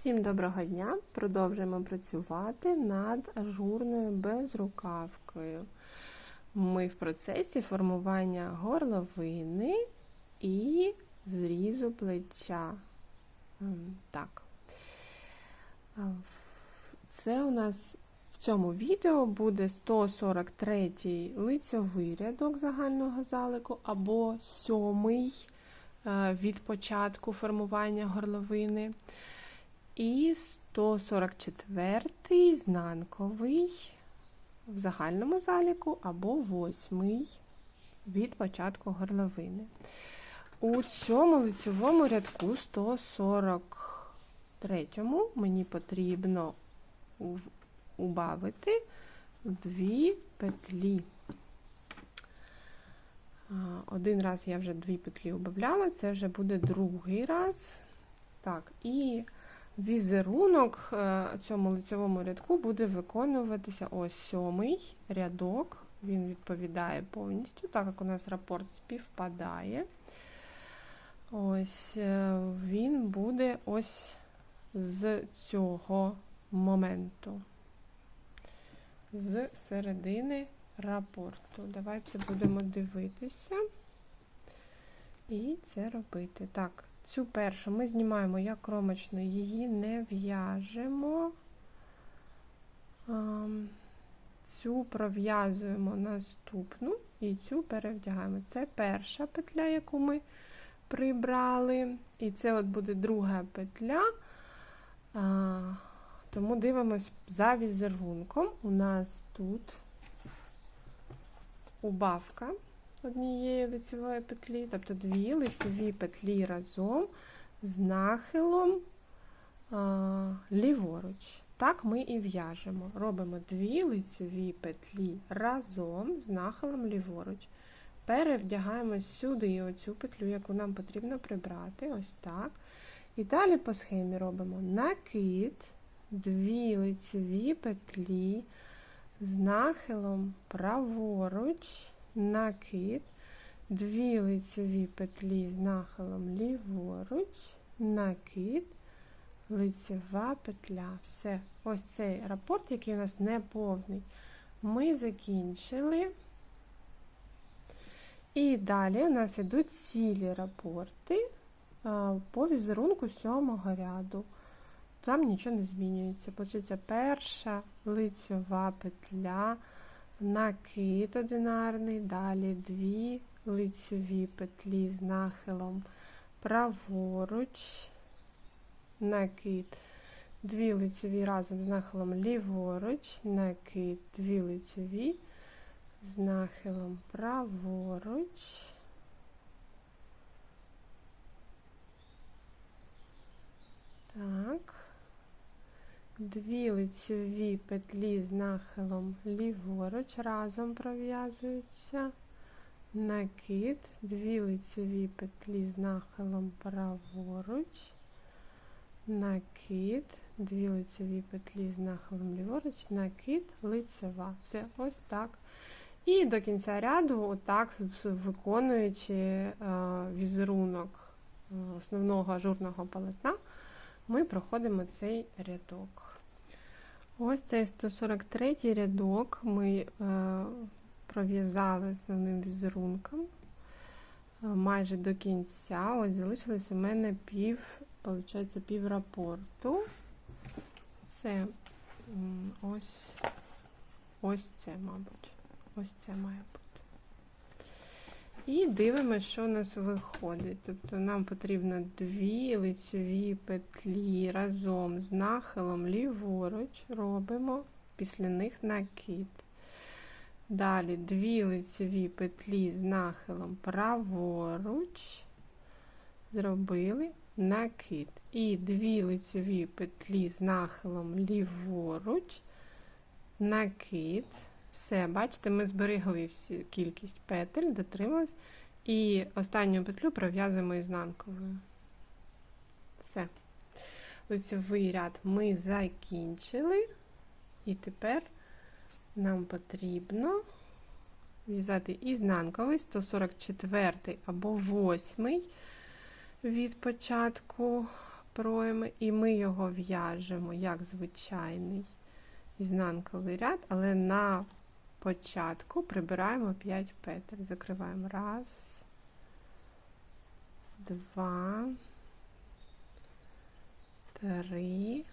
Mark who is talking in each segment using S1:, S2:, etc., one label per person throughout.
S1: Всім доброго дня! Продовжуємо працювати над ажурною безрукавкою. Ми в процесі формування горловини і зрізу плеча. Ем, Так. Це у нас в цьому відео буде 143 лицьовий рядок загального залику або сьомий е, від початку формування горловини. І 144 знанковий в загальному заліку або восьмий від початку горловини. У цьому лицевому рядку 143 мені потрібно убавити дві петлі. Один раз я вже дві петлі убавляла, це вже буде другий раз. Так, і Візерунок е, цьому лицевому рядку буде виконуватися ось сьомий рядок. Він відповідає повністю, так як у нас рапорт співпадає. Ось е, він буде ось з цього моменту, з середини рапорту. Давайте будемо дивитися і це робити. Так. Цю першу ми знімаємо як кромочну, її не в'яжемо. Цю пров'язуємо наступну і цю перевдягаємо. Це перша петля, яку ми прибрали. І це от буде друга петля. Тому дивимось за візерунком. У нас тут убавка однієї лицевої петлі, тобто дві лицеві петлі разом з нахилом а, ліворуч. Так ми і в'яжемо. Робимо дві лицеві петлі разом з нахилом ліворуч. Перевдягаємо сюди оцю петлю, яку нам потрібно прибрати, ось так. І далі по схемі робимо накид, дві лицеві петлі з нахилом праворуч накид, дві лицеві петлі з нахилом ліворуч, накид, лицева петля. Все. Ось цей рапорт, який у нас не повний, ми закінчили. І далі у нас йдуть цілі рапорти по візерунку сьомого ряду. Там нічого не змінюється. Получиться перша лицева петля накид одинарний, далі дві лицеві петлі з нахилом праворуч, накид, дві лицеві разом з нахилом ліворуч, накид, дві лицеві з нахилом праворуч. Так дві лицеві петлі з нахилом ліворуч разом пров'язуються, накид, дві лицеві петлі з нахилом праворуч, накид, дві лицеві петлі з нахилом ліворуч, накид, лицева. Все ось так. І до кінця ряду, отак, виконуючи е, візерунок е, основного ажурного полотна, ми проходимо цей рядок. Ось цей 143 рядок ми е, пров'язали основним візерунком е, майже до кінця. Ось залишилось у мене пів, виходить, пів рапорту. Це ось ось це, мабуть. Ось це має бути. І дивимося, що у нас виходить. Тобто нам потрібно дві лицеві петлі разом з нахилом ліворуч робимо після них накид. Далі дві лицеві петлі з нахилом праворуч, зробили накид. І дві лицеві петлі з нахилом ліворуч, накид. Все, бачите, ми зберегли всю кількість петель, дотримались. І останню петлю пров'язуємо ізнанковою. Все. Лицевий ряд ми закінчили. І тепер нам потрібно в'язати ізнанковий 144 або 8 від початку пройми, і ми його в'яжемо як звичайний ізнанковий ряд, але на початку прибираємо 5 петель. Закриваємо раз, два, три,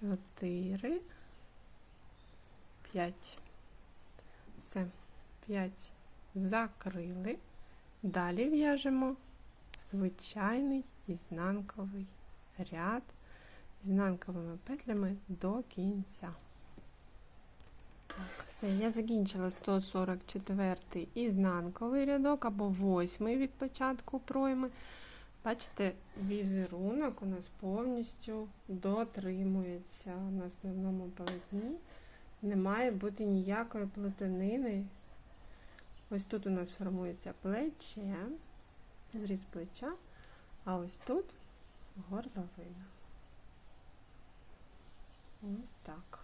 S1: чотири, п'ять. Все, п'ять закрили. Далі в'яжемо звичайний ізнанковий ряд ізнанковими петлями до кінця. Так, все, я закінчила 144 ізнанковий рядок або 8 від початку пройми. Бачите, візерунок у нас повністю дотримується на основному полотні. Не має бути ніякої плутанини. Ось тут у нас формується плече, зріз плеча, а ось тут горловина. Ось так.